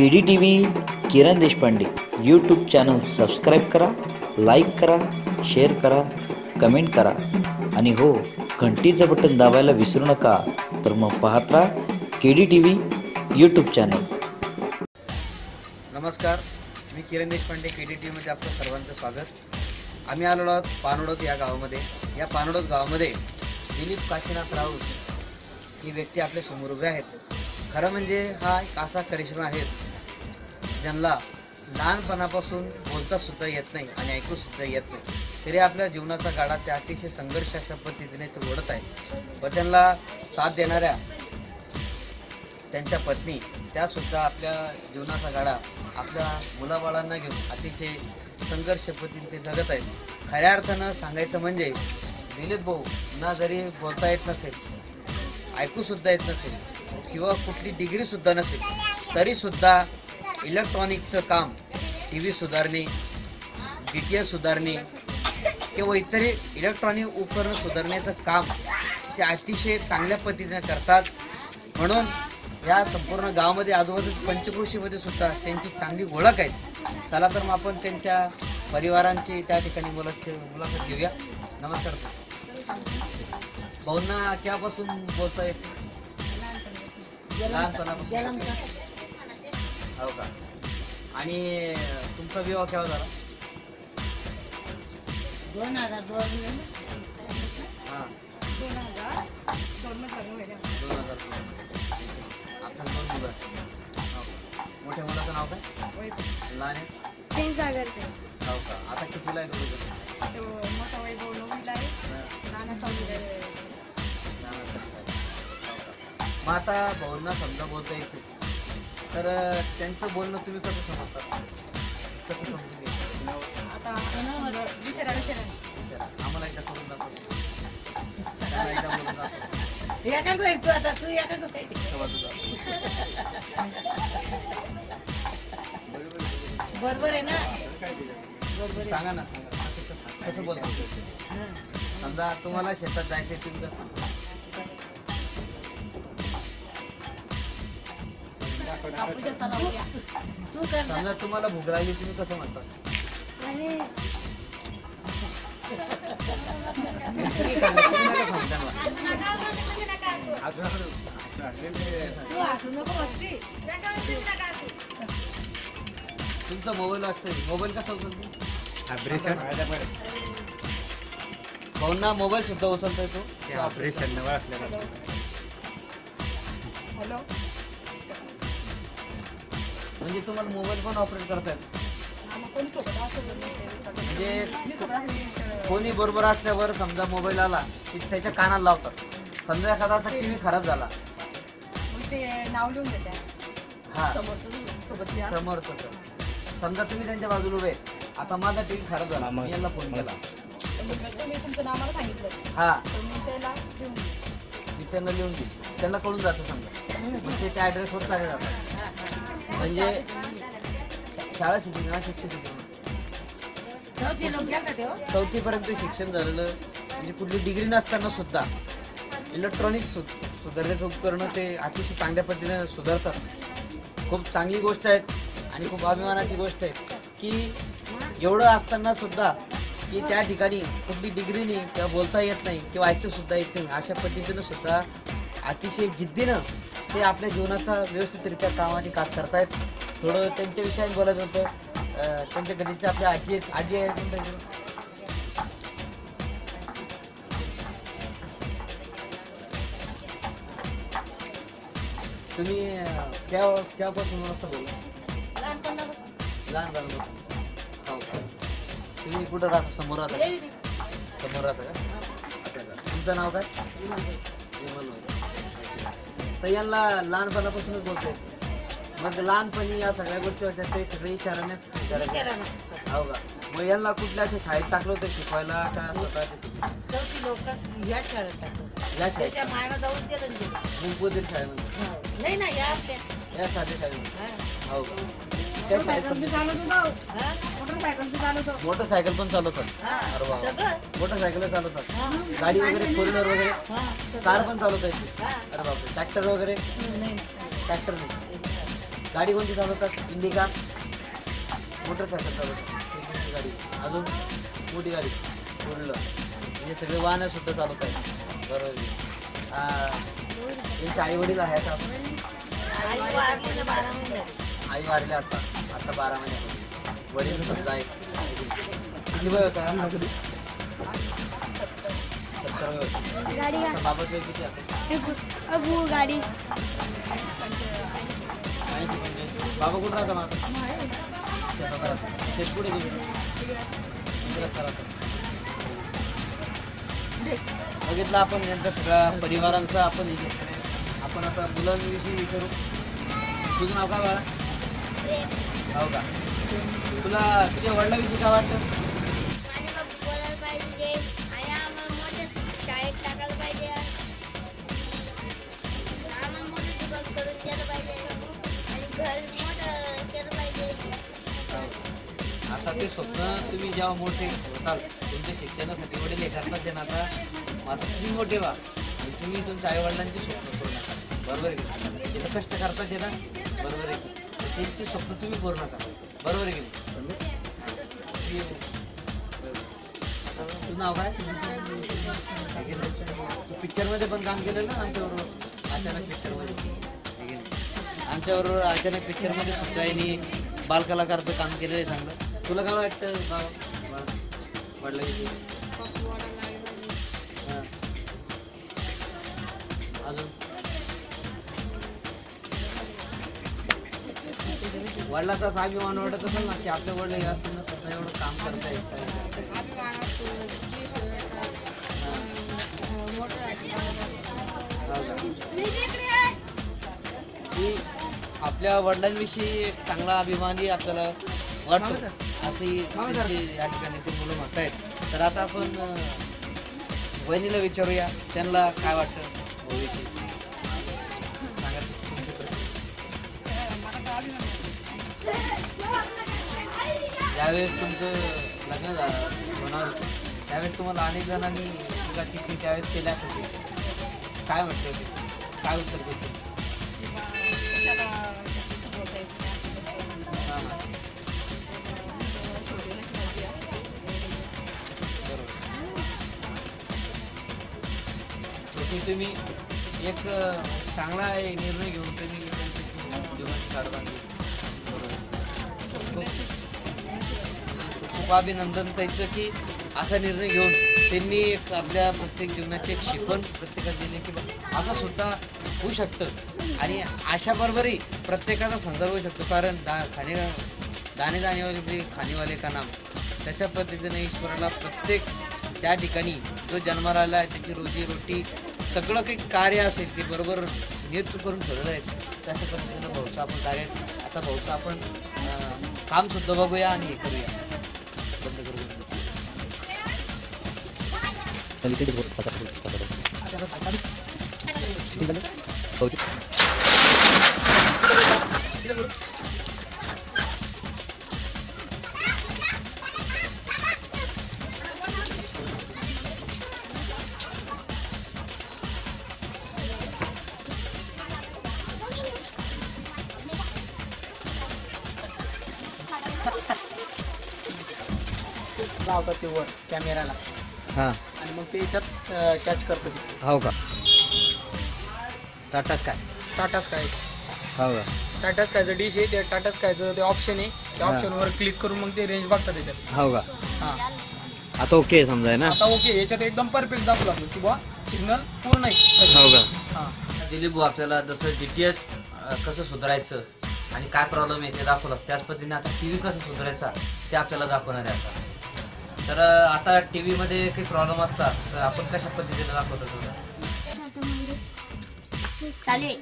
K D T V Kiran Deshpande. YouTube channel subscribe करा like करा share करा comment करा. आणि हो घंटीचं बटन दाबायला विसरू नका. तर मग पाहत राहा K D T V YouTube channel नमस्कार. मी Kiran Deshpande K D T व्हीमध्ये आपलं सर्वांचं स्वागत. आम्ही आलो आहोत पानोडोत या गावामध्ये. या पानोडोत गावामध्ये दिलीप काशीनाथ राऊत ही व्यक्ती आपल्यासमोर उभे आहेत. खरं म्हणजे हा एक असा करिश्मा आहे ज्यांना लहानपणापासून बोलता सुद्धा येत नाही आणि ऐकू सुद्धा येत नाही तरी आपल्या जीवनाचा गाडा त्या अतिशय संघर्ष अशा पद्धतीने ते ओढत आहेत व त्यांना साथ देणाऱ्या त्यांच्या पत्नी त्यासुद्धा आपल्या जीवनाचा गाडा आपल्या मुलाबाळांना घेऊन अतिशय संघर्ष पद्धतीने ते जगत आहेत. खऱ्या अर्थानं सांगायचं म्हणजे दिलीप भाऊ ना जरी बोलता येत नसेल ऐकूसुद्धा येत नसेल किंवा कुठली डिग्रीसुद्धा नसेल तरीसुद्धा इलेक्ट्रॉनिकचं काम टी व्ही सुधारणे डी टी एस सुधारणे किंवा इतर इलेक्ट्रॉनिक उपकरणं सुधारण्याचं काम ते अतिशय चांगल्या पद्धतीने करतात. म्हणून या संपूर्ण गावामध्ये आजूबाजू पंचकृषीमध्ये सुद्धा त्यांची चांगली ओळख आहे. चला तर मग आपण त्यांच्या परिवारांची त्या ठिकाणी मुलाखत मुलाखत घेऊया. नमस्कार. भाऊंना केव्हापासून बोलता येत लहानपणापासून. हो का? आणि तुमचा विवाह केव्हा झाला? दोन हजार दोन हां. दोन हजार दोन दोन हजार दोन आपल्याला दोन मुलं आहेत. हो. मोठ्या मुलाचं नाव काय? लहान आहे? सागर ते. हो का? आता कितीला आहे तो मोठा वैभव नववीला आहे. नाना सौंदर्य मग आता भाऊंना समजा बोलता येते तर त्यांचं बोलणं तुम्ही कसं समजता? कसं समजून घ्यायचं. आम्हाला एकदा करून दाखव. त्यांना एकदा बोलून दाखव. एका गोष्ट तू आता तू एका. बरोबर आहे ना? सांगा ना सांगा. कसं कसं कसं बोलतो. समजा तुम्हाला शेतात जायचं तुम्ही कसं तू कर ना. समजा तुम्हाला भूक लागली तुम्ही कसं म्हणतात अरे, तुम्ही सांगा, तुम्ही नका सांगू त्यांना. तू हसू नको बसती. तुमचा मोबाईल असतो मोबाईल कसा उचलतो भाऊंना मोबाईल सुद्धा उचलता येतो हॅलो म्हणजे तुम्हाला मोबाईल पण ऑपरेट करता येतो आम्हा कोणी सोबत असं म्हणजे कोणी बरोबर असल्यावर समजा मोबाईल आला की त्याच्या कानाला लावतात. समजा एखादा टी व्ही खराब झाला. मग ते नाव लिहून हा. समोरचं समजा तुम्ही त्यांच्या बाजूला उभे. आता माझा टी व्ही खराब झाला. मी यांना फोन केला. तर मग तुम्ही तुमचं नाव मला सांगितलं हा. मी त्यांना लिहून देईन त्यांना कळून जातं समजा. मग ते त्या ॲड्रेसवर चालले जातात म्हणजे शाळा शिकली ना शिक्षक शिकली हो. चौथीपर्यंत शिक्षण झालेलं म्हणजे कुठली डिग्री नसताना सुद्धा इलेक्ट्रॉनिक सु सुधारण्याचं उपकरणं ते अतिशय चांगल्या पद्धतीने सुधारतात. खूप चांगली गोष्ट आहेत आणि खूप अभिमानाची गोष्ट आहे की एवढं असताना सुद्धा की त्या ठिकाणी कुठली डिग्री नाही किंवा बोलता येत नाही किंवा ऐकता सुद्धा येत नाही अशा पद्धतीनं सुद्धा अतिशय जिद्दीनं ते आपल्या जीवनाचा व्यवस्थितरित्या काम आणि काज करतायत. थोडं त्यांच्या विषयाने बोलायचं होतं. त्यांच्या घरीचे आपल्या आजी आहेत. आजी आहेत. तुम्ही अं, केव्हा केव्हापासून वाजता बोला लहानपणापासून हो तुम्ही कुठं राहता? समोर राहता. समोर राहता का? असं का तुमचं नाव काय? विमल. तर यांना लहानपणापासूनच बोलते मग लहानपणी या सगळ्या गोष्टी होत्या ते सगळे इशारानेच करायचे. हो का मग यांना कुठल्या अशा शाळेत टाकलं होतं शिकवायला का स्वतः ते शिकले? चौथी लोक ह्या शाळेत टाकतो या शाळेत त्याच्या मायला जाऊन ते. मुंबईतील शाळेमध्ये हो. नाही ना या त्या या साध्या शाळेमध्ये हा. हो का त्या? मोटरसायकल पण चालवतात. अरे वा. सगळं? मोटरसायकल चालवतात. गाडी वगैरे फोर व्हीलर वगैरे. कार पण चालवता येते. अरे बापरे. ट्रॅक्टर वगैरे. ट्रॅक्टर नाही. गाडी कोणती चालवतात इंडिका? मोटरसायकल चालवतात गाडी. अजून? मोठी गाडी. उरलं म्हणजे सगळे वाहनं सुद्धा चालवत आहेत बरोबर आहे. आ, यांचे आई वडील आहेत आपण आई वारले आता. आता बारा महिन्यापूर्वी वडील सुद्धा आहेत किती वय होतं? आम्हाला कधी सत्तर वय होतं. गाडी आता बाबाचं वय किती अबू गाडी. ऐंशी पंच्याऐंशी. बाबा कुठं राहता मग? शेतात राहता. शेत कुठे राहतो बघितलं आपण यांचा सगळ्या परिवारांचा आपण हे घेतलेलं आहे. आपण आता मुलांविषयी विचारू. तुझं नाव काय बाळा? हो का? तुला तुझ्या वडिलांविषयी काय वाटतं? माझ्या बाबा बोलायला पाहिजे आणि आम्हाला मोठ्या शाळेत टाकायला पाहिजे. आम्हाला मोठं दुकान करून द्यायला पाहिजे. आणि घर मोठं केलं पाहिजे. आता ते स्वप्न तुम्ही जेव्हा मोठे होताल तुमच्या शिक्षणासाठी वडील हे करतात आहे ना आता आता तुम्ही मोठे व्हा. आणि तुम्ही तुमच्या आईवडिलांचे स्वप्न करू. नका बरोबर आहे कष्ट करताच आहे ना बरोबर आहे त्यांचे स्वप्न तुम्ही पूर्ण करा. बरोबर आहे की तुझं नाव काय? तू पिक्चरमध्ये पण काम केलं ना आमच्याबरोबर? अचानक पिक्चरमध्ये. आमच्याबरोबर अचानक पिक्चरमध्ये सुद्धा यांनी बालकलाकारचं काम केलेलं आहे चांगलं. तुला काय वाटतं? बाबा वडिलांविषयी की वडिलाचा असा अभिमान वाटत असेल ना की आपल्या वडील हे असताना सुद्धा एवढं काम करता येत की आपल्या वडिलांविषयी एक चांगला अभिमानही आपल्याला वाटतो. अशी या ठिकाणी ते मुलं म्हणत आहेत तर आता आपण वहिनीला विचारूया त्यांना काय वाटतं भाऊविषयी सांगा. त्यावेळेस ज्यावेळेस तुमचं लग्न झालं होणार. होतं त्यावेळेस तुम्हाला अनेक जणांनी तुला टिप्पणी त्यावेळेस केल्या असते काय म्हणते काय उत्तर देते हां शेवटी तुम्ही एक चांगला निर्णय घेऊन तुम्ही त्यांच्याशी जीवनाची काढ बांधली. खूप खूप अभिनंदन त्यांचं की असा निर्णय घेऊन त्यांनी एक आपल्या प्रत्येक जीवनाची एक शिकवण प्रत्येकाला दिली की असं सुद्धा होऊ शकतं. आणि अशाबरोबरही प्रत्येकाचा संदर्भ होऊ शकतो. कारण दा खाणे दाणे दाणेवाले म्हणजे खाणेवाले का नाम? तशा पद्धतीने ईश्वराला प्रत्येक त्या ठिकाणी जो जन्माला आला आहे त्याची रोजी रोटी सगळं काही कार्य असेल ते बरोबर नियुक्त करून ठेवलेलं आहे. तशा पद्धतीनं भाऊचा आपण कार्य आता भाऊचा आपण काम सुद्धा बघूया आणि हे करूया. बंद करू लावतात ते वर कॅमेराला हां. आणि मग ते याच्यात कॅच करतं ते हो का? टाटाच काय? टाटा स्काय हो का? टाटा स्कायचं डिश आहे ते टाटा स्कायचं ते ऑप्शन आहे त्या हा. ऑप्शनवर क्लिक करून मग ते रेंज बघतात त्याच्यात हो का? हां. आता ओके समजाय ना? आता ओके याच्यात एकदम परफेक्ट दाखवला लागलो की बुवा सिग्नल पूर्ण आहे. हो का? हां. दिलीप भाऊ आपल्याला जसं डी टी एच कसं सुधारायचं आणि काय प्रॉब्लेम आहे ते दाखवलं. त्याच पद्धतीने आता टी व्ही कसं सुधारायचा ते आपल्याला दाखवणार आहे आता. तर आता टी व्हीमध्ये काही प्रॉब्लेम असतात तर आपण कशा पद्धतीने दाखवतो तुला? चालू आहे.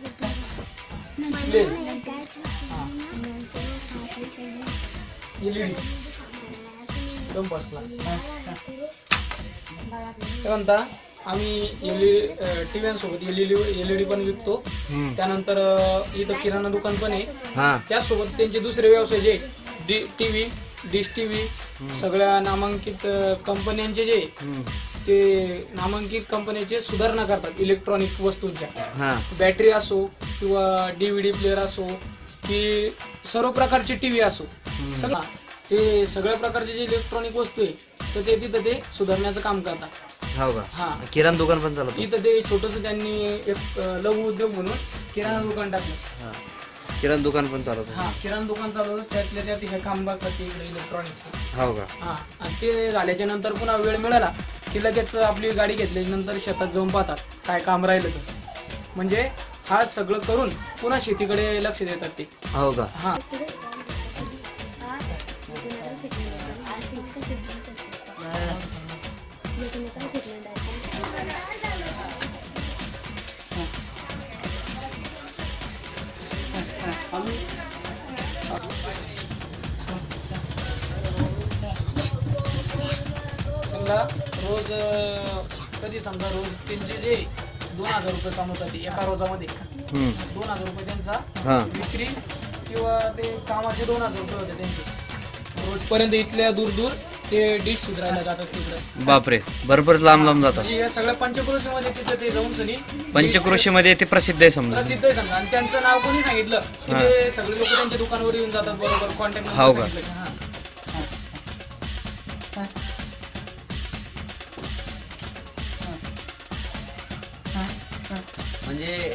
बसला. काय म्हणता? आम्ही एलईडी टी व्ही सोबत एलईडी एलईडी पण विकतो. त्यानंतर इथं किराणा दुकान पण आहे. हां. त्याचसोबत त्यांचे दुसरे व्यवसाय जे D T V dish T V सगळ्या नामांकित कंपन्यांचे जे ते नामांकित कंपन्याचे सुधारणा करतात इलेक्ट्रॉनिक वस्तूंच्या. बॅटरी असो किंवा डी व्ही डी प्लेअर असो की सर्व प्रकारचे टीव्ही असो. सगळं ते सगळ्या प्रकारचे जे इलेक्ट्रॉनिक वस्तू आहे तर ते तिथं ते सुधारण्याचं काम करतात. हो का? हा. किराणा दुकान पण चालवतो इथं ते छोटस त्यांनी एक लघु उद्योग म्हणून किराणा दुकान टाकलं. किराणा दुकान पण चालवतो. हा किराणा दुकान चालवतं. त्यातल्या त्यात हे काम बघतात इकडे इलेक्ट्रॉनिक्स हो का? हा आणि ते झाल्याच्यानंतर पुन्हा वेळ मिळाला की लगेच आपली गाडी घेतल्याच्या नंतर शेतात जाऊन पाहतात काय काम राहिलं तर. म्हणजे हा सगळं करून पुन्हा शेतीकडे लक्ष देतात ते. हो का? हा. त्यांना रोज कधी समजा रोज त्यांचे जे दोन हजार रुपये कमवतात एका रोजामध्ये हम्म. दोन हजार रुपये त्यांचा हा. विक्री किंवा ते कामाचे दोन हजार रुपये होते त्यांचे. रोजपर्यंत इथल्या दूर दूर ते डिश सुधारायला जातात तिकडे. बापरे भरपूर लांब लांब जातात. म्हणजे या सगळ्या पंचक्रोशीमध्ये तिथे ते जाऊन सनी पंचक्रोशीमध्ये ते प्रसिद्ध आहे समजा. प्रसिद्ध आहे समजा. आणि त्यांचं नाव कोणी सांगितलं की हा. ते सगळे लोक त्यांच्या दुकानावर येऊन जातात बरोबर कॉन्टॅक्ट हो. का?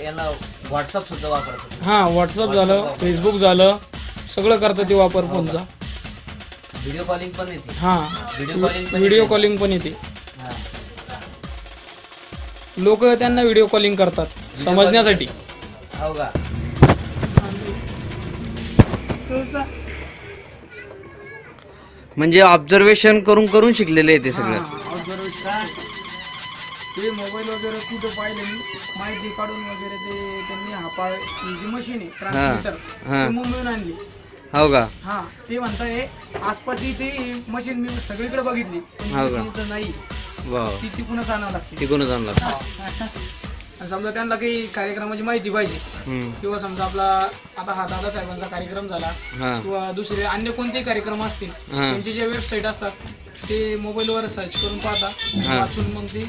याला व्हॉट्सअप सुद्धा वापरतात. हा व्हॉट्सअप झालं फेसबुक झालं सगळं करतात ते वापर फोनचा. व्हिडिओ कॉलिंग पण येते. हा व्हिडिओ कॉलिंग पण व्हिडिओ येते. कॉलिंग पण येते. हा. लोक त्यांना व्हिडिओ कॉलिंग करतात समजण्यासाठी. हो का? म्हणजे ऑब्झर्वेशन करून करून शिकलेले आहे ते सगळं. ऑब्झर्वेशन ते मोबाईल वगैरे कुठं पाहिलं मी. माहिती काढून वगैरे ते त्यांनी हा पाय ही जी मशीन आहे ट्रान्समीटर हा. ती मुंबईहून आणली. हो का? हा ते म्हणताय आसपास ती मशीन मी सगळीकडे बघितली. पण हो का? ती इथं नाही. वा ती तिकूनच आणावं लागते. तिकडूनच आणला आणि समजा त्यांना काही कार्यक्रमाची माहिती पाहिजे. हम्म. किंवा समजा आपला आता हा दादासाहेबांचा कार्यक्रम झाला हा. किंवा दुसरे अन्य कोणतेही कार्यक्रम असतील हा. त्यांचे जे वेबसाईट असतात ते मोबाईलवर सर्च करून पाहता. वाचून मग ते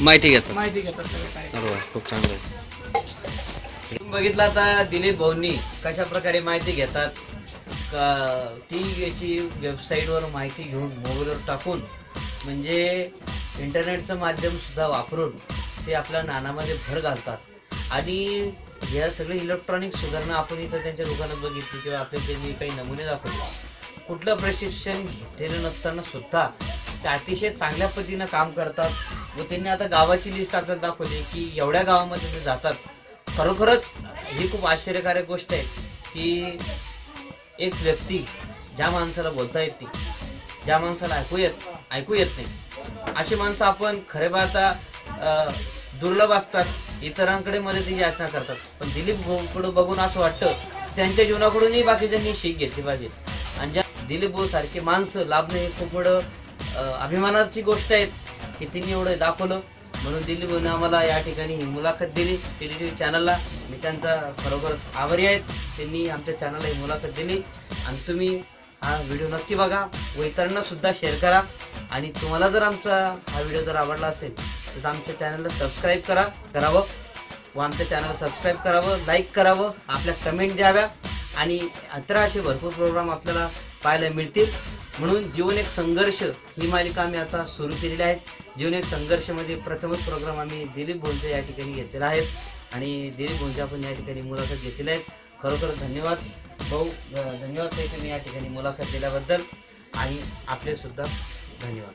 माहिती घेतात. माहिती घेतात सगळे कार्यक्रम. बरोबर खूप चांगलं आहे तुम्ही बघितलं आता दिलीप भाऊंनी कशा प्रकारे माहिती घेतात? का ती याची वेबसाईटवर माहिती घेऊन मोबाईलवर टाकून म्हणजे इंटरनेटचं माध्यम सुद्धा वापरून ते आपल्या नानामध्ये भर घालतात. आणि या सगळे इलेक्ट्रॉनिक सुधारणा आपण इथं त्यांच्या दुकानात बघितली किंवा आपल्या त्यांनी काही नमुने दाखवले. कुठलं प्रशिक्षण घेतलेलं नसताना सुद्धा ते अतिशय चांगल्या पद्धतीनं काम करतात व त्यांनी आता गावाची लिस्ट आपल्याला दाखवली की एवढ्या गावामध्ये ते जातात. खरोखरच ही खूप आश्चर्यकारक गोष्ट आहे की एक व्यक्ती ज्या माणसाला बोलता येत नाही ज्या माणसाला ऐकू येत ऐकू येत नाही अशी माणसं आपण खरे पाहता दुर्लभ असतात. इतरांकडे मदतीची याचना करतात. पण दिलीप भाऊकडे बघून असं वाटतं त्यांच्या जीवनाकडूनही बाकीच्यांनी शीख घेतली पाहिजे. आणि ज्या दिलीप भाऊ सारखे माणसं लाभणं हे खूप मोठं अभिमानाची गोष्ट आहे की त्यांनी एवढं दाखवलं. म्हणून दिलीप भाऊने आम्हाला या ठिकाणी ही मुलाखत दिली टी डी टी चॅनलला. मी त्यांचा खरोखरच आभारी आहेत. त्यांनी आमच्या चॅनलला ही मुलाखत दिली. आणि तुम्ही हा व्हिडिओ नक्की बघा व इतरांना सुद्धा शेअर करा. आणि तुम्हाला जर आमचा हा व्हिडिओ जर आवडला असेल तर आमच्या चॅनलला सबस्क्राईब करा करावं. व आमच्या चॅनलला सबस्क्राईब करावं लाईक करावं आपल्या कमेंट द्याव्या. आणि अत्र असे भरपूर प्रोग्राम आपल्याला पाहायला मिळतील. म्हणून जीवन एक संघर्ष ही मालिका आम्ही आता सुरू केलेली आहे. जीवन एक संघर्षमध्ये प्रथमच प्रोग्राम आम्ही दिलीप भोंजे या ठिकाणी घेतलेला आहे. आणि दिलीप भोंजे आपण या ठिकाणी मुलाखत घेतलेल्या आहेत खरोखर धन्यवाद. भाऊ धन्यवाद काही तुम्ही या ठिकाणी मुलाखत दिल्याबद्दल. आणि आपले सुद्धा धन्यवाद.